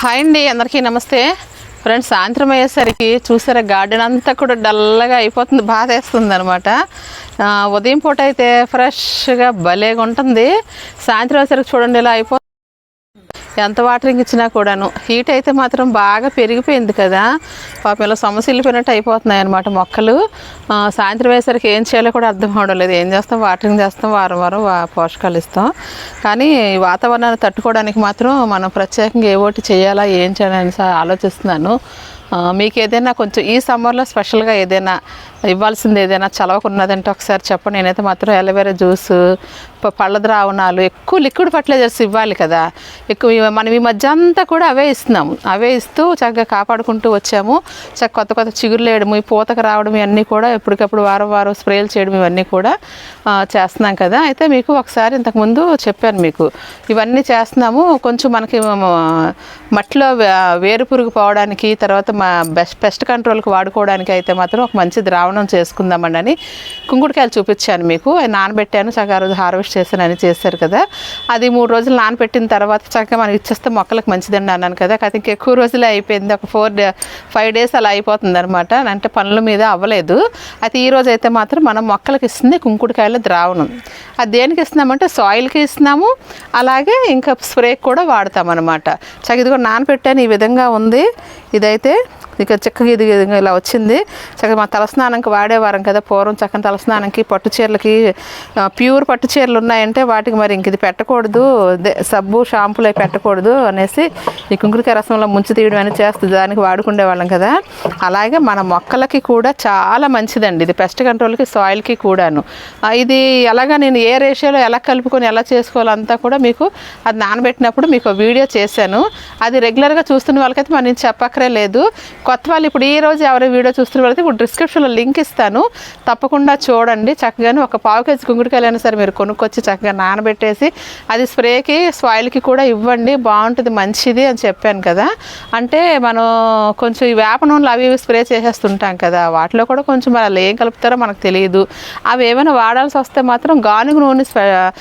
Hi అండి అందరికీ నమస్తే. ఫ్రెండ్స్ సాయంత్రం అయ్యేసరికి చూసారా గార్డెన్ అంతా కూడా డల్లగా అయిపోతుంది బాధ వేస్తుంది అనమాట ఉదయం పూట అయితే ఫ్రెష్గా భలేగా ఉంటుంది సాయంత్రం అయ్యేసరికి చూడండి ఇలా అయిపో ఎంత వాటరింగ్ ఇచ్చినా కూడాను. హీట్ అయితే మాత్రం బాగా పెరిగిపోయింది కదా. పాపం ఇలా సమస్య వెళ్ళిపోయినట్టు అయిపోతున్నాయి అనమాట మొక్కలు. సాయంత్రం అయ్యేసరికి ఏం చేయాలో కూడా అర్థం అవడం లేదు. ఏం చేస్తాం? వాటరింగ్ చేస్తాం. వారం వారం వా- పోషకాలు ఇస్తాం. కానీ వాతావరణాన్ని తట్టుకోవడానికి మాత్రం మనం ప్రత్యేకంగా ఏ ఒకటి చేయాలా ఏం చేయాలని ఆలోచిస్తున్నాను. మీకు ఏదైనా కొంచెం ఈ సమ్మర్లో స్పెషల్గా ఏదైనా ఇవ్వాల్సింది ఏదైనా చలవకున్నదంటే ఒకసారి చెప్పండి. నేనైతే మాత్రం ఎలవేరా జ్యూస్ పళ్ళ ద్రావణాలు ఎక్కువ లిక్విడ్ ఫర్టిలైజర్స్ ఇవ్వాలి కదా. ఎక్కువ మనం ఈ మధ్య అంతా కూడా అవే ఇస్తున్నాము అవే ఇస్తూ చక్కగా కాపాడుకుంటూ వచ్చాము. చక్క కొత్త కొత్త చిగురు వేయడం ఈ పూతకు రావడం ఇవన్నీ కూడా ఎప్పటికప్పుడు వారం వారం స్ప్రేలు చేయడం ఇవన్నీ కూడా చేస్తున్నాం కదా. అయితే మీకు ఒకసారి ఇంతకుముందు చెప్పాను మీకు. ఇవన్నీ చేస్తున్నాము. కొంచెం మనకి మట్టిలో వేరు పురుగు పోవడానికి తర్వాత మా బెస్ట్ పెస్ట్ కంట్రోల్కి వాడుకోవడానికి అయితే మాత్రం ఒక మంచి ద్రావణం చేసుకుందామండి అని కుంకుడుకాయలు చూపించాను మీకు. అవి నానబెట్టాను చక్కగా రోజు హార్వెస్ట్ చేశాను అని చేశారు కదా. అది మూడు రోజులు నానబెట్టిన తర్వాత చక్కగా మనం ఇచ్చేస్తే మొక్కలకు మంచిదండి అన్నాను కదా. కాదు ఇంకా ఎక్కువ రోజులే అయిపోయింది. ఒక ఫోర్ డే ఫైవ్ డేస్ అలా అయిపోతుంది అనమాట అంటే పనుల మీద అవ్వలేదు. అయితే ఈ రోజు అయితే మాత్రం మనం మొక్కలకి ఇస్తుంది కుంకుడుకాయల ద్రావణం. అది దేనికి ఇస్తున్నామంటే సాయిల్కి ఇస్తున్నాము. అలాగే ఇంకా స్ప్రే కూడా వాడతాం అనమాట చక్క ఇది కూడా నానబెట్టాను ఈ విధంగా ఉంది. ఇదైతే ఇక చక్కగా ఇది ఇలా వచ్చింది. చక్కగా మా తలస్నానంకి వాడేవారం కదా పూర్వం చక్కని తలస్నానంకి పట్టు చీరలకి ప్యూర్ పట్టు చీరలు ఉన్నాయంటే వాటికి మరి ఇంక ఇది పెట్టకూడదు సబ్బు షాంపూలు అవి పెట్టకూడదు అనేసి ఈ కుంకుడికాయ రసంలో ముంచి తీయడం అనేది చేస్తుంది దానికి వాడుకునే వాళ్ళం కదా. అలాగే మన మొక్కలకి కూడా చాలా మంచిదండి ఇది పెస్ట్ కంట్రోల్కి సాయిల్కి కూడాను. ఇది ఎలాగా నేను ఏ రేషియోలో ఎలా కలుపుకొని ఎలా చేసుకోవాలంతా కూడా మీకు అది నానబెట్టినప్పుడు మీకు వీడియో చేశాను. అది రెగ్యులర్గా చూస్తున్న వాళ్ళకైతే మనం చెప్పక్కరే లేదు. కొత్త వాళ్ళు ఇప్పుడు ఈ రోజు ఎవరు వీడియో చూస్తున్న వాళ్ళకి ఇప్పుడు డిస్క్రిప్షన్లో లింక్ ఇస్తాను. తప్పకుండా చూడండి. చక్కగానే ఒక పావు కేజీ కుంకుడుకాయలు అయినా సరే మీరు కొనుక్కొచ్చి చక్కగా నానబెట్టేసి అది స్ప్రేకి సాయిల్కి కూడా ఇవ్వండి. బాగుంటుంది మంచిది అని చెప్పాను కదా. అంటే మనం కొంచెం ఈ వేప నూనెలు అవి ఇవి స్ప్రే చేసేస్తుంటాం కదా. వాటిలో కూడా కొంచెం మరి వాళ్ళు ఏం కలుపుతారో మనకు తెలియదు. అవి ఏమైనా వాడాల్సి వస్తే మాత్రం గానుగ నూనె స్ప్రే-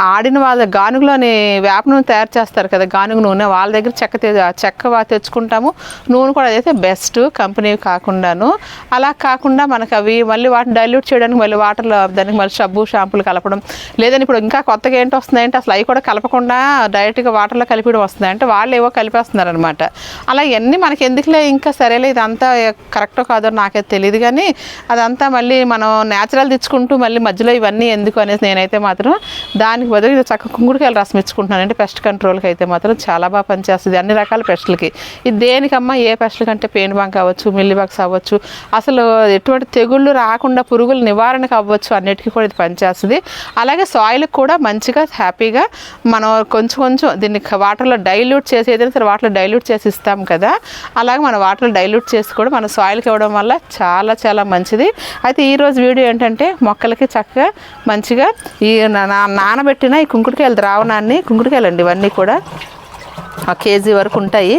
ఆడిన వాళ్ళ గానుగలోని వేప నూనె తయారు చేస్తారు కదా. గానుగ నూనె వాళ్ళ దగ్గర చెక్క తె- చెక్క తెచ్చుకుంటాము. నూనె కూడా అదైతే బెస్ట్ కంపెనీ కాకుండాను. అలా కాకుండా మనకు అవి మళ్ళీ వాటిని డైల్యూట్ చేయడానికి మళ్ళీ వాటర్లో దానికి మళ్ళీ సబ్బు షాంపులు కలపడం. లేదని ఇప్పుడు ఇంకా కొత్తగా ఏంటి వస్తుందంటే అసలు అవి కూడా కలపకుండా డైరెక్ట్గా వాటర్లో కలిపి వస్తున్నాయి. అంటే వాళ్ళు ఏవో కలిపేస్తున్నారనమాట. అలా ఇవన్నీ మనకి ఎందుకులే ఇంకా సరేలే ఇదంతా కరెక్టో కాదో నాకైతే తెలియదు కానీ అదంతా మళ్ళీ మనం న్యాచురల్ తెచ్చుకుంటూ మళ్ళీ మధ్యలో ఇవన్నీ ఎందుకు అనేసి నేనైతే మాత్రం దానికి బదులు ఇది చక్క కుంకుడుకాయలు రసం ఇచ్చుకుంటున్నాను అంటే పెస్ట్ కంట్రోల్కి అయితే మాత్రం చాలా బాగా పనిచేస్తుంది అన్ని రకాల పెస్టులకి ఇది దేనికమ్మా? ఏ పెస్టుల కంటే పెయిన్ బంక్ అవ్వచ్చు మిల్లిబాక్స్ అవ్వచ్చు అసలు ఎటువంటి తెగుళ్ళు రాకుండా పురుగుల నివారణకు అవ్వచ్చు అన్నిటికీ కూడా ఇది పనిచేస్తుంది. అలాగే సాయిల్కి కూడా మంచిగా హ్యాపీగా మనం కొంచెం కొంచెం దీన్ని వాటర్లో డైల్యూట్ చేసి ఏదైనా సరే వాటర్లో డైల్యూట్ చేసి ఇస్తాం కదా అలాగే మన వాటర్లో డైల్యూట్ చేసి కూడా మన సాయిల్కి ఇవ్వడం వల్ల చాలా చాలా మంచిది. అయితే ఈరోజు వీడియో ఏంటంటే మొక్కలకి చక్కగా మంచిగా ఈ నానబెట్టిన ఈ కుంకుడుకాయల ద్రావణాన్ని కుంకుడుకాయలు అండి ఇవన్నీ కూడా ఒక కేజీ వరకు ఉంటాయి.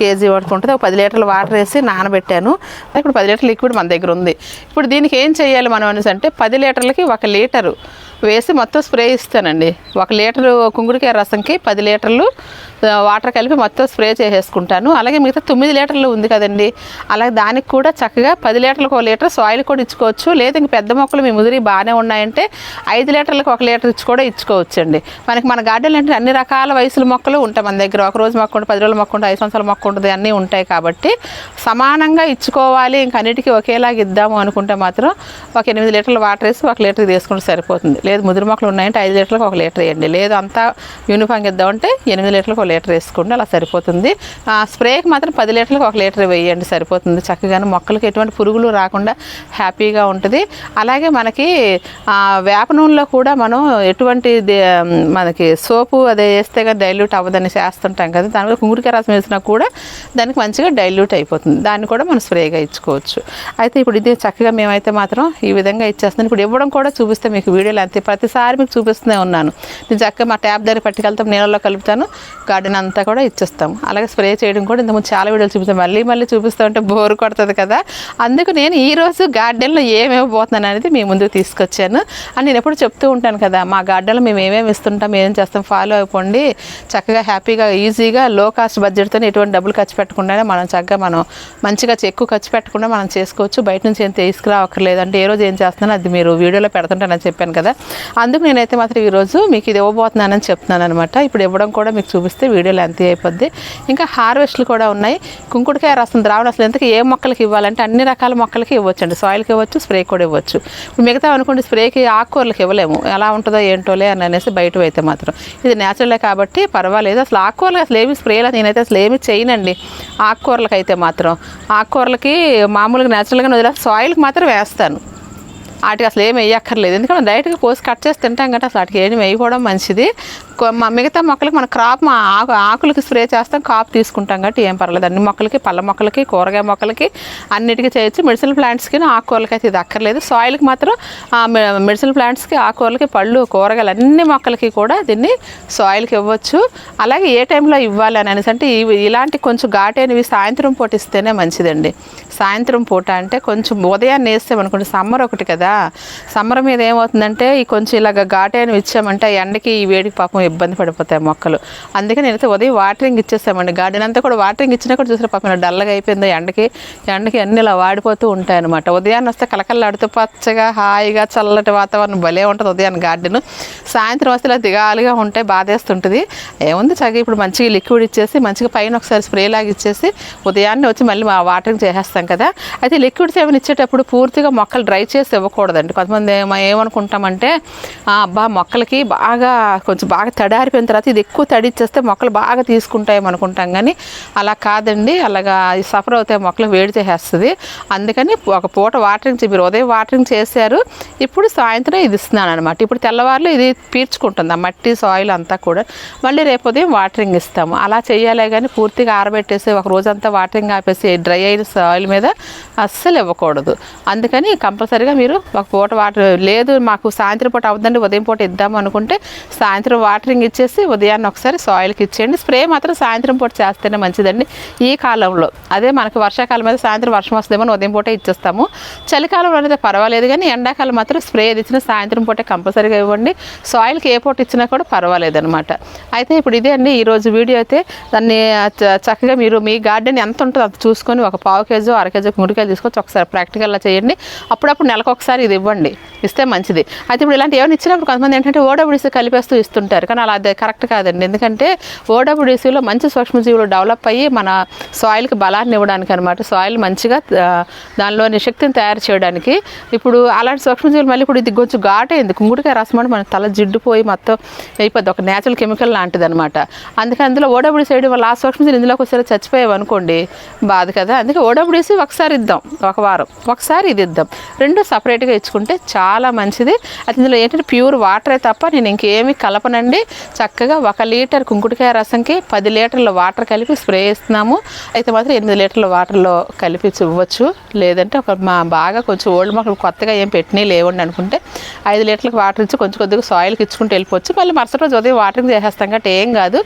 కేజీ వరకు ఉంటుంది ఒక పది లీటర్లు వాటర్ వేసి నానబెట్టాను. ఇప్పుడు పది లీటర్ లిక్విడ్ మన దగ్గర ఉంది. ఇప్పుడు దీనికి ఏం చేయాలి మనం అనేసి అంటే పది లీటర్లకి ఒక లీటరు వేసి మొత్తం స్ప్రే ఇస్తానండి. ఒక లీటరు కుంగుడికాయ రసంకి పది లీటర్లు వాటర్ కలిపి మొత్తం స్ప్రే చేసేసుకుంటాను. అలాగే మిగతా తొమ్మిది లీటర్లు ఉంది కదండి. అలాగే దానికి కూడా చక్కగా పది లీటర్లకు ఒక లీటర్ సాయిల్ కూడా ఇచ్చుకోవచ్చు. లేదు ఇంక పెద్ద మొక్కలు మీ ముదిరి బాగానే ఉన్నాయంటే ఐదు లీటర్లకు ఒక లీటర్ ఇచ్చి కూడా ఇచ్చుకోవచ్చు అండి మనకి మన గార్డెన్ అంటే అన్ని రకాల వయసుల మొక్కలు ఉంటాయి మన దగ్గర. ఒక రోజు మొక్క ఉంటుంది పది రోజుల మొక్క ఉంటుంది ఐదు సంవత్సరాల మొక్క ఉంటుంది అన్నీ ఉంటాయి కాబట్టి సమానంగా ఇచ్చుకోవాలి. ఇంక అన్నిటికీ ఒకేలాగా ఇద్దాము అనుకుంటే మాత్రం ఒక ఎనిమిది లీటర్లు వాటర్ వేసి ఒక లీటర్ తీసుకుంటే సరిపోతుంది. లేదు ముదిరి మొక్కలు ఉన్నాయంటే ఐదు లీటర్లకు ఒక లీటర్ వేయండి. లేదు అంతా యూనిఫామ్గా ఇద్దామంటే ఎనిమిది లీటర్లకు ఒక లీటర్ వేసుకోండి అలా సరిపోతుంది. ఆ, స్ప్రేకి మాత్రం పది లీటర్లకు ఒక లీటర్ వేయండి సరిపోతుంది. చక్కగానే మొక్కలకి ఎటువంటి పురుగులు రాకుండా హ్యాపీగా ఉంటుంది. అలాగే మనకి వేప నూనెలో కూడా మనం ఎటువంటి దే- మనకి సోపు అదే వేస్తే కానీ డైల్యూట్ అవ్వదని చేస్తుంటాం కదా దాని మీద కుంకుడికాయ రసం వేసినా కూడా దానికి మంచిగా డైల్యూట్ అయిపోతుంది. దాన్ని కూడా మనం స్ప్రేగా ఇచ్చుకోవచ్చు. అయితే ఇప్పుడు ఇది చక్కగా మేమైతే మాత్రం ఈ విధంగా ఇచ్చేస్తాం ఇప్పుడు ఇవ్వడం కూడా చూపిస్తే మీకు వీడియోలు అంతే ప్రతిసారి మీకు చూపిస్తూనే ఉన్నాను. నేను చక్కగా మా ట్యాప్ దగ్గర పట్టుకెళ్తాం నీళ్ళలో కలుపుతాను గార్డెన్ అంతా కూడా ఇచ్చేస్తాం. అలాగే స్ప్రే చేయడం కూడా ఇంతకుముందు చాలా వీడియోలు చూపిస్తాం. మళ్ళీ మళ్ళీ చూపిస్తూ ఉంటే బోర్ కొడుతుంది కదా. అందుకు నేను ఈరోజు గార్డెన్లో ఏమేమి పోతున్నాను అనేది మీ ముందుకు తీసుకొచ్చాను. అని నేను ఎప్పుడు చెప్తూ ఉంటాను కదా మా గార్డెన్లో మేము ఏమేమి ఇస్తుంటాం ఏం చేస్తాం ఫాలో అయిపోండి. చక్కగా హ్యాపీగా ఈజీగా లో కాస్ట్ బడ్జెట్తో ఎటువంటి డబ్బులు ఖర్చు పెట్టకుండా మనం చక్కగా మనం మంచిగా ఎక్కువ ఖర్చు పెట్టకుండా మనం చేసుకోవచ్చు. బయట నుంచి ఏం తీసుకురావక్కర్లేదు. అంటే ఏ రోజు ఏం చేస్తున్నానో అది మీరు వీడియోలో పెడుతుంటానని చెప్పాను కదా. అందుకు నేనైతే మాత్రం ఈరోజు మీకు ఇది ఇవ్వబోతున్నానని చెప్తున్నాను అనమాట ఇప్పుడు ఇవ్వడం కూడా మీకు చూపిస్తే వీడియోలో ఎంత అయిపోద్ది. ఇంకా హార్వెస్ట్లు కూడా ఉన్నాయి. కుంకుడుకాయ రసం ద్రావణం అసలు ఎంతకు ఏ మొక్కలకి ఇవ్వాలంటే అన్ని రకాల మొక్కలకి ఇవ్వచ్చు అండి సాయిల్కి ఇవ్వచ్చు స్ప్రే కూడా ఇవ్వచ్చు. ఇప్పుడు మిగతా అనుకోండి స్ప్రేకి ఆకుకూరలకు ఇవ్వలేము. ఎలా ఉంటుందో ఏంటోలే అని అనేసి బయట అయితే మాత్రం. ఇది న్యాచురలే కాబట్టి పర్వాలేదు. అసలు ఆకుకూరలు అసలు ఏమి స్ప్రేలో నేనైతే అసలు ఏమి చేయనండి. ఆకుకూరలకి అయితే మాత్రం. ఆకుకూరలకి మామూలుగా న్యాచురల్గా వదిలే సాయిల్కి మాత్రం వేస్తాను. వాటికి అసలు ఏమి వేయక్కర్లేదు. ఎందుకంటే డైరెక్ట్గా కోసి కట్ చేసి తింటాం కదా అసలు వాటికి ఏమి వేయకపోవడం మంచిది. మా మిగతా మొక్కలకి మన క్రాప్ మా ఆకు ఆకులకి స్ప్రే చేస్తాం కాపు తీసుకుంటాం కాబట్టి ఏం పర్లేదు. అన్ని మొక్కలకి పళ్ళ మొక్కలకి కూరగాయ మొక్కలకి అన్నిటికీ చేయొచ్చు. మెడిసిన్ ప్లాంట్స్కి ఆకుకూరలకి అయితే ఇది అక్కర్లేదు. సాయిల్కి మాత్రం మెడిసిన్ ప్లాంట్స్కి ఆకుకూరలకి పళ్ళు కూరగాయలు అన్ని మొక్కలకి కూడా దీన్ని సాయిల్కి ఇవ్వచ్చు. అలాగే ఏ టైంలో ఇవ్వాలి అని అనేసి అంటే ఇవి ఇలాంటి కొంచెం ఘాటైనవి సాయంత్రం పూట ఇస్తేనే మంచిదండి. సాయంత్రం పూట అంటే కొంచెం ఉదయాన్నే వేస్తామనుకోండి సమ్మర్ ఒకటి కదా. సమ్మర్ మీద ఏమవుతుందంటే ఈ కొంచెం ఇలాగ ఘాటైనవి ఇచ్చామంటే ఆ ఎండకి ఈ వేడికి పాపం ఇబ్బంది పడిపోతాయి మొక్కలు. అందుకే నేనైతే ఉదయం వాటరింగ్ ఇచ్చేస్తామండి. గార్డెన్ అంతా కూడా వాటరింగ్ ఇచ్చినా కూడా చూసారు పాపం డల్లగా అయిపోయింది ఎండకి. ఎండకి అన్ని ఇలా వాడిపోతూ ఉంటాయి అనమాట ఉదయాన్నే వస్తే కలకల్లాడుతూ పచ్చగా హాయిగా చల్లటి వాతావరణం భలే ఉంటుంది ఉదయాన్నే గార్డెన్. సాయంత్రం వస్తే ఇలా దిగాలుగా ఉంటే బాధేస్తుంటుంది. ఏముంది చక్కగా ఇప్పుడు మంచిగా లిక్విడ్ ఇచ్చేసి మంచిగా పైన ఒకసారి స్ప్రే లాగా ఇచ్చేసి ఉదయాన్నే వచ్చి మళ్ళీ మా వాటరింగ్ చేసేస్తాం కదా. అయితే లిక్విడ్స్ ఏమైనా ఇచ్చేటప్పుడు పూర్తిగా మొక్కలు డ్రై చేసి ఇవ్వకూడదండి. కొంతమంది ఏమనుకుంటామంటే "ఆ, అబ్బా మొక్కలకి బాగా కొంచెం బాగా తడారిపోయిన తర్వాత ఇది ఎక్కువ తడి ఇచ్చేస్తే మొక్కలు బాగా తీసుకుంటాయి అనుకుంటాం కానీ అలా కాదండి. అలాగా సఫర్ అవుతాయి మొక్కలు వేడి చేసేస్తుంది. అందుకని ఒక పూట వాటరింగ్ మీరు ఉదయం వాటరింగ్ చేశారు. ఇప్పుడు సాయంత్రం ఇది ఇస్తున్నాను అనమాట ఇప్పుడు తెల్లవారులు ఇది పీల్చుకుంటుంది. ఆ మట్టి సాయిల్ అంతా కూడా. మళ్ళీ రేపు ఉదయం వాటరింగ్ ఇస్తాము. అలా చేయాలే కానీ పూర్తిగా ఆరబెట్టేసి ఒక రోజంతా వాటరింగ్ ఆపేసి డ్రై అయిన సాయిల్ మీద అస్సలు ఇవ్వకూడదు. అందుకని కంపల్సరీగా మీరు ఒక పూట వాటర్ లేదు మాకు సాయంత్రం పూట అవద్దండి. ఉదయం పూట ఇద్దాం అనుకుంటే సాయంత్రం వాటర్ వాటరింగ్ ఇచ్చేసి ఉదయాన్నే ఒకసారి సాయిల్కి ఇచ్చేయండి. స్ప్రే మాత్రం సాయంత్రం పూట చేస్తేనే మంచిదండి ఈ కాలంలో. అదే మనకి వర్షాకాలం మీద సాయంత్రం వర్షం వస్తుందేమో అని ఉదయం పూట ఇచ్చేస్తాము. చలికాలంలో అయితే పర్వాలేదు కానీ ఎండాకాలం మాత్రం స్ప్రే ఏది ఇచ్చినా సాయంత్రం పూట కంపల్సరీగా ఇవ్వండి. సాయిల్కి ఏ పూట ఇచ్చినా కూడా పర్వాలేదు అనమాట అయితే ఇప్పుడు ఇదే అండి ఈరోజు వీడియో అయితే దాన్ని చ- చక్కగా మీరు మీ గార్డెన్ ఎంత ఉంటుందో అది చూసుకొని ఒక పావు కేజీ అర కేజీ ముడికాయలు తీసుకొచ్చి ఒకసారి ప్రాక్టికల్లా చేయండి. అప్పుడప్పుడు నెలకు ఒకసారి ఇది ఇవ్వండి. ఇస్తే మంచిది. అయితే ఇప్పుడు ఇలాంటి ఏమైనా ఇచ్చినప్పుడు కొంతమంది ఏంటంటే ఓడబ్ల్యూసీ కలిపేస్తూ ఇస్తుంటారు. కానీ అలా అది కరెక్ట్ కాదండి. ఎందుకంటే ఓడబ్ల్యూడీసీలో మంచి సూక్ష్మజీవులు డెవలప్ అయ్యి మన సాయిల్కి బలాన్ని ఇవ్వడానికి అనమాట సాయిల్ మంచిగా దానిలోని శక్తిని తయారు చేయడానికి. ఇప్పుడు అలాంటి సూక్ష్మజీవులు మళ్ళీ ఇప్పుడు ఇది కొంచెం ఘాటైంది కుంగుడికాయ రసం అంటే మన తల జిడ్డుపోయి మొత్తం అయిపోద్ది. ఒక నేచురల్ కెమికల్ లాంటిది అనమాట అందుకే అందులో ఓడబ్ల్యూసీ వేయడం వల్ల ఆ సూక్ష్మజీవులు ఇందులోకి వచ్చేలా చచ్చిపోయావు అనుకోండి బాధ కదా? అందుకే ఓడబ్ల్యూసీ ఒకసారి ఇద్దాం. ఒక వారం. ఒకసారి ఇది ఇద్దాం. రెండు సపరేట్గా ఇచ్చుకుంటే చాలా మంచిది. అది ఇందులో ఏంటంటే ప్యూర్ వాటరే తప్ప నేను ఇంకేమి కలపనండి. చక్కగా ఒక లీటర్ కుంకుడుకాయ రసంకి పది లీటర్ల వాటర్ కలిపి స్ప్రే ఇస్తున్నాము అయితే మాత్రం ఎనిమిది లీటర్ల వాటర్లో కలిపి ఇవ్వచ్చు. లేదంటే ఒక మా బాగా కొంచెం ఓల్డ్ మొక్కలు కొత్తగా ఏం పెట్టినా లేవండి అనుకుంటే ఐదు లీటర్లకు వాటర్ ఇచ్చి కొంచెం కొద్దిగా సాయిల్కి ఇచ్చుకుంటూ వెళ్ళిపోవచ్చు. మళ్ళీ మరుసటి రోజు ఉదయం వాటరింగ్ చేసేస్తాం కాబట్టి ఏం కాదు.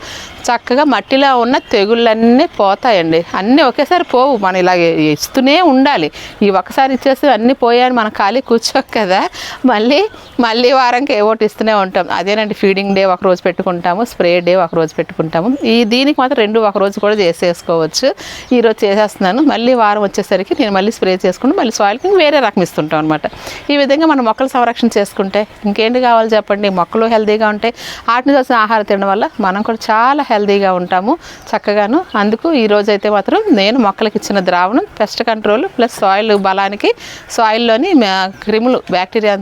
చక్కగా మట్టిలో ఉన్న తెగుళ్ళన్నీ పోతాయండి. అన్నీ ఒకేసారి పోవు. మనం ఇలాగ ఇస్తూనే ఉండాలి. ఈ ఒక్కసారి ఇచ్చేస్తే అన్నీ పోయాయని మనం ఖాళీ కూర్చోక కదా. మళ్ళీ మళ్ళీ వారంకి ఏ ఓటు ఇస్తూనే ఉంటాం. అదేనండి ఫీడింగ్ డే ఒక రోజు పెట్టుకుంటాము స్ప్రే డే ఒక రోజు పెట్టుకుంటాము. ఈ దీనికి మాత్రం రెండు ఒక రోజు కూడా చేసేసుకోవచ్చు. ఈరోజు చేసేస్తున్నాను. మళ్ళీ వారం వచ్చేసరికి నేను మళ్ళీ స్ప్రే చేసుకుంటూ మళ్ళీ సాయిల్కి వేరే రకం ఇస్తుంటాం అనమాట ఈ విధంగా మనం మొక్కలు సంరక్షణ చేసుకుంటే ఇంకేంటి కావాలి చెప్పండి? మొక్కలు హెల్తీగా ఉంటాయి. వాటిని వచ్చిన ఆహారం తినడం వల్ల మనం కూడా చాలా హెల్తీగా ఉంటాము చక్కగాను. అందుకు ఈరోజు అయితే మాత్రం నేను మొక్కలకి ఇచ్చిన ద్రావణం పెస్ట్ కంట్రోల్ ప్లస్ సాయిల్ బలానికి సాయిల్లోని క్రిములు బ్యాక్టీరియా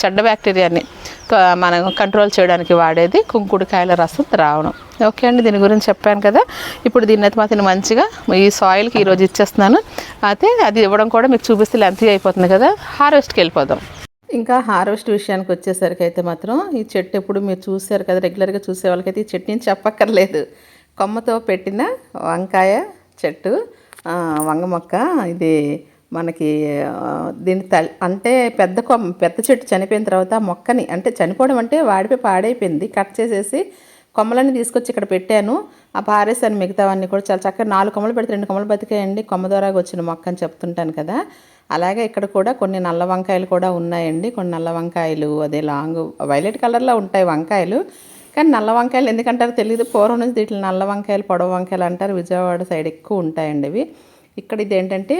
చెడ్డ బ్యాక్టీరియాని మనం కంట్రోల్ చేయడానికి వాడేది కుంకుడుకాయల రసం ద్రావణం. ఓకే అండి దీని గురించి చెప్పాను కదా. ఇప్పుడు దీన్ని అయితే మాత్రం మంచిగా ఈ సాయిల్కి ఈరోజు ఇచ్చేస్తున్నాను. అయితే అది ఇవ్వడం కూడా మీకు చూపిస్తే లెంత్ అయిపోతుంది కదా. హార్వెస్ట్కి వెళ్ళిపోదాం. ఇంకా హార్వెస్ట్ విషయానికి వచ్చేసరికి అయితే మాత్రం ఈ చెట్టు ఎప్పుడు మీరు చూసారు కదా రెగ్యులర్గా చూసే వాళ్ళకైతే ఈ చెట్టుని చెప్పక్కర్లేదు. కొమ్మతో పెట్టిన వంకాయ చెట్టు వంగ మొక్క ఇది మనకి దీని తల్ అంటే పెద్ద కొమ్మ పెద్ద చెట్టు చనిపోయిన తర్వాత మొక్కని అంటే చనిపోవడం అంటే వాడిపోయి పాడైపోయింది. కట్ చేసేసి కొమ్మలన్నీ తీసుకొచ్చి ఇక్కడ పెట్టాను. ఆ పారేసాను మిగతావన్నీ కూడా. చాలా చక్కగా నాలుగు కొమ్మలు పెడితే రెండు కొమ్మలు బతికాయండి. కొమ్మ ద్వారా వచ్చిన మొక్క అని చెప్తుంటాను కదా. అలాగే ఇక్కడ కూడా కొన్ని నల్ల వంకాయలు కూడా ఉన్నాయండి. కొన్ని నల్ల వంకాయలు అదే లాంగ్ వైలెట్ కలర్లో ఉంటాయి వంకాయలు. కానీ నల్ల వంకాయలు ఎందుకంటారు తెలియదు పూర్వం నుంచి వీటిని నల్ల వంకాయలు పొడవ వంకాయలు అంటారు. విజయవాడ సైడ్ ఎక్కువ ఉంటాయండి ఇవి ఇక్కడ ఇది ఏంటంటే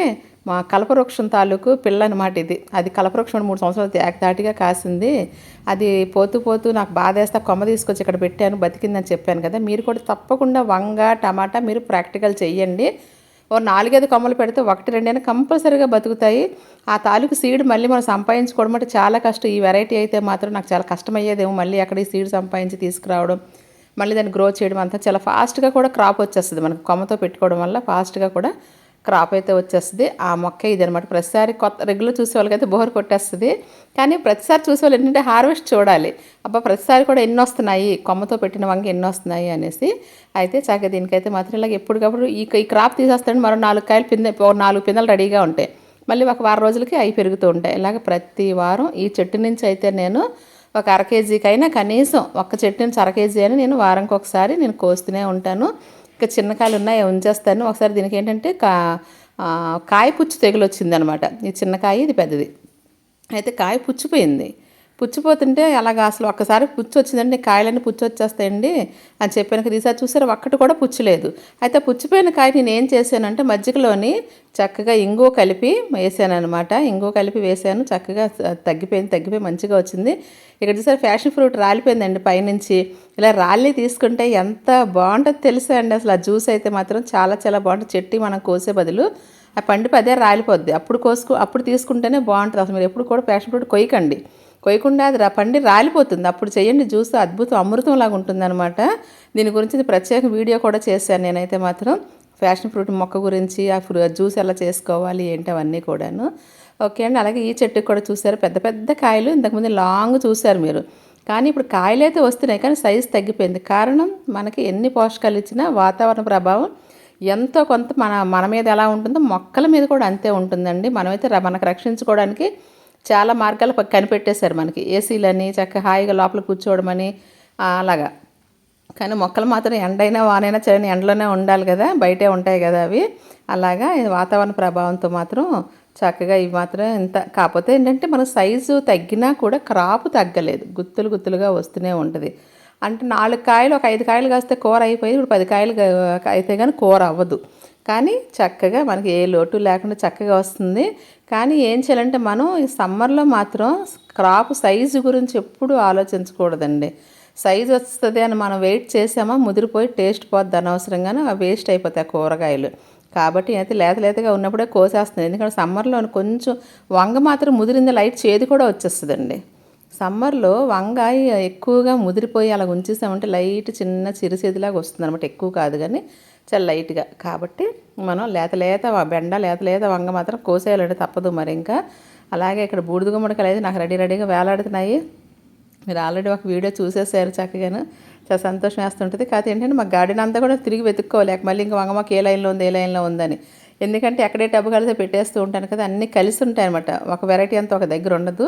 మా కల్పవృక్షం తాలూకు పిల్ల అనమాట ఇది. అది కల్పవృక్షం మూడు సంవత్సరాలు దా- దాటిగా కాసింది. అది పోతూ పోతూ నాకు బాధేస్తా కొమ్మ తీసుకొచ్చి ఇక్కడ పెట్టాను బతికిందని చెప్పాను కదా. మీరు కూడా తప్పకుండా వంగ టమాటా మీరు ప్రాక్టికల్ చేయండి ఓ నాలుగైదు కొమ్మలు పెడితే ఒకటి రెండైనా కంపల్సరీగా బతుకుతాయి. ఆ తాలూకు సీడ్ మళ్ళీ మనం సంపాదించుకోవడం అంటే చాలా కష్టం. ఈ వెరైటీ అయితే మాత్రం నాకు చాలా కష్టమయ్యేదేమో మళ్ళీ అక్కడ ఈ సీడ్ సంపాదించి తీసుకురావడం. మళ్ళీ దాన్ని గ్రో చేయడం అంతా చాలా ఫాస్ట్గా కూడా క్రాప్ వచ్చేస్తుంది మనకు కొమ్మతో పెట్టుకోవడం వల్ల ఫాస్ట్గా కూడా. క్రాప్ అయితే వచ్చేస్తుంది. ఆ మొక్క ఇది అనమాట ప్రతిసారి కొత్త రెగ్యులర్ చూసే వాళ్ళకైతే బోర్ కొట్టేస్తుంది. కానీ ప్రతిసారి చూసే వాళ్ళు ఏంటంటే హార్వెస్ట్ చూడాలి. అబ్బా ప్రతిసారి కూడా ఎన్ని వస్తున్నాయి? కొమ్మతో పెట్టిన వంక ఎన్ని వస్తున్నాయి అనేసి అయితే చక్కగా దీనికైతే మాత్రం ఇలాగ ఎప్పటికప్పుడు ఈ ఈ క్రాప్ తీసేస్తాడు మరో నాలుగు కాయలు పిందె నాలుగు పిందెలు రెడీగా ఉంటాయి. మళ్ళీ ఒక వారం రోజులకి అవి పెరుగుతూ ఉంటాయి. ఇలాగ ప్రతి వారం ఈ చెట్టు నుంచి అయితే నేను ఒక అర కేజీకైనా కనీసం ఒక్క చెట్టు నుంచి అర కేజీ అని నేను వారంకి ఒకసారి నేను కోస్తూనే ఉంటాను. ఇంకా చిన్న కాయలు ఉన్నాయి? ఉంచేస్తాను. ఒకసారి దీనికి ఏంటంటే కా కాయ పుచ్చు తెగులు వచ్చిందనమాట ఈ చిన్న కాయ ఇది పెద్దది. అయితే కాయ పుచ్చిపోయింది. పుచ్చిపోతుంటే అలాగా అసలు ఒక్కసారి పుచ్చు వచ్చిందండి కాయలన్నీ పుచ్చు వచ్చేస్తాయండి అని చెప్పాను రీసారి చూసారు ఒక్కటి కూడా పుచ్చలేదు. అయితే పుచ్చిపోయిన కాయ నేను ఏం చేశానంటే మజ్జిగలోని చక్కగా ఇంగు కలిపి వేసాను అనమాట ఇంగు కలిపి వేసాను. చక్కగా తగ్గిపోయింది తగ్గిపోయి మంచిగా వచ్చింది. ఇక్కడ చూసారు ఫ్యాషన్ ఫ్రూట్ రాలిపోయిందండి పైనుంచి. ఇలా రాలి తీసుకుంటే ఎంత బాగుంటుందో తెలుసా అండి అసలు. ఆ జ్యూస్ అయితే మాత్రం చాలా చాలా బాగుంటుంది. చెట్టి మనం కోసే బదులు ఆ పండుప అదే రాలిపోద్ది. అప్పుడు కోసుకు అప్పుడు తీసుకుంటేనే బాగుంటుంది. అసలు మీరు ఎప్పుడు కూడా ఫ్యాషన్ ఫ్రూట్ కొయ్యకండి. కొయ్యకుండా అది రా పండి రాలిపోతుంది. అప్పుడు చేయండి జ్యూస్ అద్భుతం అమృతంలాగా ఉంటుందన్నమాట. దీని గురించి ప్రత్యేక వీడియో కూడా చేశాను నేనైతే మాత్రం. ఫ్యాషన్ ఫ్రూట్ మొక్క గురించి ఆ ఫ్రూ జ్యూస్ ఎలా చేసుకోవాలి ఏంటి అవన్నీ కూడాను. ఓకే అండి. అలాగే ఈ చెట్టుకి కూడా చూసారు. పెద్ద పెద్ద కాయలు ఇంతకుముందు లాంగ్ చూశారు మీరు. కానీ ఇప్పుడు కాయలు అయితే వస్తున్నాయి కానీ సైజు తగ్గిపోయింది. కారణం మనకి ఎన్ని పోషకాలు ఇచ్చినా వాతావరణ ప్రభావం ఎంతో కొంత మన మన మీద ఎలా ఉంటుందో మొక్కల మీద కూడా అంతే ఉంటుందండి. మనమైతే మనకు రక్షించుకోవడానికి చాలా మార్గాలు కనిపెట్టేశారు మనకి. ఏసీలని చక్కగా హాయిగా లోపల కూర్చోవడమని అలాగా. కానీ మొక్కలు మాత్రం ఎండైనా వానైనా చని ఎండలోనే ఉండాలి కదా బయటే ఉంటాయి కదా అవి. అలాగా వాతావరణ ప్రభావంతో మాత్రం చక్కగా ఇవి మాత్రం ఇంత కాకపోతే ఏంటంటే మన సైజు తగ్గినా కూడా క్రాప్ తగ్గలేదు. గుత్తులు గుత్తులుగా వస్తూనే ఉంటుంది. అంటే నాలుగు కాయలు ఒక ఐదు కాయలు కాస్తే కూర అయిపోయి ఇప్పుడు పది కాయలు అయితే కానీ కూర అవ్వదు. కానీ చక్కగా మనకి ఏ లోటు లేకుండా చక్కగా వస్తుంది. కానీ ఏం చేయాలంటే మనం ఈ సమ్మర్లో మాత్రం క్రాప్ సైజు గురించి ఎప్పుడు ఆలోచించకూడదండి. సైజు వస్తుంది అని మనం వెయిట్ చేసామా ముదిరిపోయి టేస్ట్ పోద్ది అనవసరంగానే అవి వేస్ట్ అయిపోతాయి కూరగాయలు. కాబట్టి అయితే లేత లేతగా ఉన్నప్పుడే కోసేస్తుంది ఎందుకంటే సమ్మర్లో కొంచెం వంగ మాత్రం ముదిరింది లైట్ చేదు కూడా వచ్చేస్తుందండి. సమ్మర్లో వంగ ఎక్కువగా ముదిరిపోయి అలా ఉంచేసామంటే లైట్ చిన్న చిరుసేదిలాగా వస్తుంది అనమాట ఎక్కువ కాదు కానీ చాలా లైట్గా. కాబట్టి మనం లేత లేత బెండ లేత లేత వంగ మాత్రం కోసేయాలంటే తప్పదు మరి ఇంకా. అలాగే ఇక్కడ బూడిద గుమ్మడికాయలు అయితే నాకు రెడీ రెడీగా వేలాడుతున్నాయి. మీరు ఆల్రెడీ ఒక వీడియో చూసేసారు చక్కగాను. చాలా సంతోషం వేస్తుంటుంది. కాకపోతే ఏంటంటే మా గార్డెన్ అంతా కూడా తిరిగి వెతుక్కోలేక మళ్ళీ ఇంకా వంగమాకు ఏ లైన్లో ఉంది ఏ లైన్లో ఉందని. ఎందుకంటే ఎక్కడే టబ్బు కలిసి పెట్టేస్తూ ఉంటాను కదా అన్నీ కలిసి ఉంటాయి అనమాట ఒక వెరైటీ అంతా ఒక దగ్గర ఉండదు.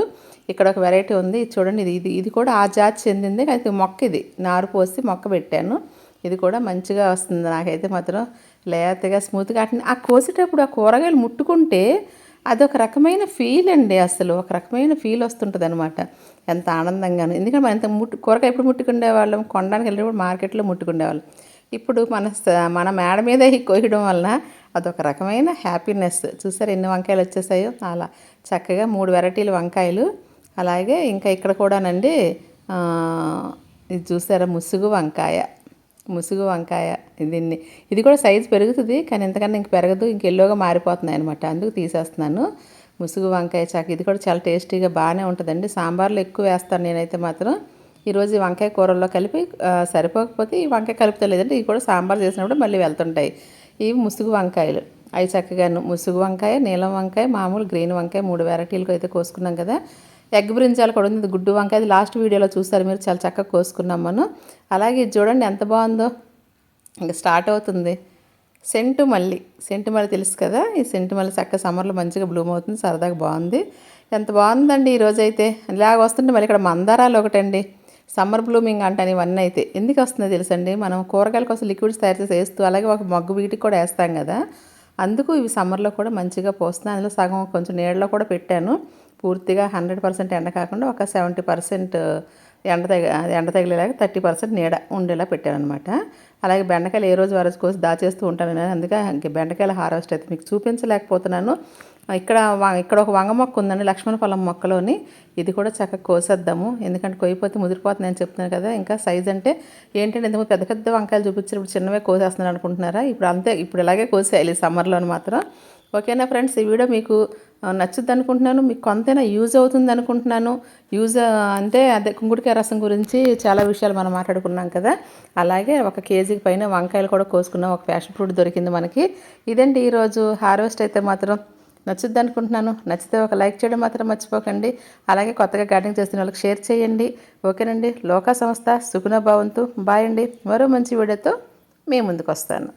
ఇక్కడ ఒక వెరైటీ ఉంది. చూడండి ఇది ఇది ఇది కూడా ఆ జాతి చెందింది. అయితే మొక్క ఇది. నారు పోసి మొక్క పెట్టాను. ఇది కూడా మంచిగా వస్తుంది. నాకైతే మాత్రం లేతగా స్మూత్గా అట్లా ఆ కోసేటప్పుడు ఆ కూరగాయలు ముట్టుకుంటే అదొక రకమైన ఫీల్ అండి అసలు. ఒక రకమైన ఫీల్ వస్తుంటుంది అనమాట ఎంత ఆనందంగాను. ఎందుకంటే మనం ఎంత ముట్టు కూరగాయ ఎప్పుడు ముట్టుకుండేవాళ్ళం? కొనడానికి వెళ్ళినప్పుడు మార్కెట్లో ముట్టుకుండేవాళ్ళం. ఇప్పుడు మన మన మేడ మీద ఈ కోయడం వలన అదొక రకమైన హ్యాపీనెస్ చూసారు ఎన్ని వంకాయలు వచ్చేసాయో? అలా చక్కగా మూడు వెరైటీలు వంకాయలు. అలాగే ఇంకా ఇక్కడ కూడానండి ఇది చూసారా ముసుగు వంకాయ. ముసుగు వంకాయ దీన్ని ఇది కూడా సైజు పెరుగుతుంది కానీ ఎంతకన్నా ఇంక పెరగదు ఇంక ఎల్లోగా మారిపోతున్నాయి అనమాట అందుకు తీసేస్తున్నాను ముసుగు వంకాయ చాక. ఇది కూడా చాలా టేస్టీగా బాగానే ఉంటుందండి. సాంబార్లో ఎక్కువ వేస్తాను నేనైతే మాత్రం. ఈరోజు ఈ వంకాయ కూరల్లో కలిపి సరిపోకపోతే ఈ వంకాయ కలిపితే లేదంటే ఇవి కూడా సాంబార్ చేసినప్పుడు మళ్ళీ వెళ్తుంటాయి. ఇవి ముసుగు వంకాయలు. అవి చక్కగాను ముసుగు వంకాయ నీలం వంకాయ మామూలు గ్రీన్ వంకాయ మూడు వెరైటీలకు అయితే కోసుకున్నాం కదా. ఎగ్ బ్రింజాలు కూడా ఉంది. గుడ్డు వంకాయ. అది లాస్ట్ వీడియోలో చూసారు మీరు. చాలా చక్కగా కోసుకున్నాం మనం. అలాగే ఇది చూడండి ఎంత బాగుందో. ఇంకా స్టార్ట్ అవుతుంది. సెంటు మల్లి. సెంటు మల్లి తెలుసు కదా? ఈ సెంటు మల్లి చక్క సమ్మర్లో మంచిగా బ్లూమ్ అవుతుంది. సరదాగా బాగుంది. ఎంత బాగుందండి ఈరోజు అయితే ఇలాగ వస్తుంటే మళ్ళీ ఇక్కడ మందారాలు ఒకటండి. సమ్మర్ బ్లూమింగ్ అంటాను ఇవన్నీ అయితే. ఎందుకు వస్తుందో తెలుసండి? మనం కూరగాయల కోసం లిక్విడ్స్ తయారు చేసి వేస్తూ అలాగే ఒక మగ్గు వీటికి కూడా వేస్తాం కదా. అందుకు ఇవి సమ్మర్లో కూడా మంచిగా పోస్తున్నాయి. అందులో సగం కొంచెం నీళ్ళలో కూడా పెట్టాను. పూర్తిగా హండ్రెడ్ పర్సెంట్ ఎండ కాకుండా ఒక సెవెంటీ పర్సెంట్ ఎండ తగ ఎండ తగిలేలాగా థర్టీ పర్సెంట్ నీడ ఉండేలా పెట్టాను అనమాట అలాగే బెండకాయలు ఏ రోజు వరసు కోసి దాచేస్తూ ఉంటాను నేను. అందుకే బెండకాయల హార్వెస్ట్ అయితే మీకు చూపించలేకపోతున్నాను. ఇక్కడ ఇక్కడ ఒక వంగ మొక్క ఉందండి లక్ష్మణ పొలం మొక్కలోని. ఇది కూడా చక్కగా కోసేద్దాము. ఎందుకంటే కొయ్యిపోతే ముదిరిపోతుంది అని చెప్తున్నాను కదా. ఇంకా సైజ్ అంటే ఏంటంటే ఇంతకు పెద్ద పెద్ద వంకాయలు చూపించారు ఇప్పుడు చిన్నవే కోసేస్తున్నాను అనుకుంటున్నారా? ఇప్పుడు అంతే ఇప్పుడు ఇలాగే కోసేయాలి సమ్మర్లోని మాత్రం. ఓకేనా ఫ్రెండ్స్? ఈ వీడియో మీకు నచ్చుద్ది అనుకుంటున్నాను మీకు కొంతైనా యూజ్ అవుతుంది అనుకుంటున్నాను యూజ్ అంటే అదే కుంగుడికాయ రసం గురించి చాలా విషయాలు మనం మాట్లాడుకున్నాం కదా. అలాగే ఒక కేజీకి పైన వంకాయలు కూడా కోసుకున్నాం ఒక ఫ్యాషన్ ఫ్రూట్ దొరికింది మనకి. ఇదండి ఈరోజు హార్వెస్ట్ అయితే మాత్రం నచ్చుద్ది అనుకుంటున్నాను నచ్చితే ఒక లైక్ చేయడం మాత్రం మర్చిపోకండి. అలాగే కొత్తగా గార్డెనింగ్ చేస్తున్న వాళ్ళకి షేర్ చేయండి. ఓకేనండి లోకా సంస్థ సుగుణ భవంతు. బాయ్ అండి మరో మంచి వీడియోతో మీ ముందుకు వస్తాను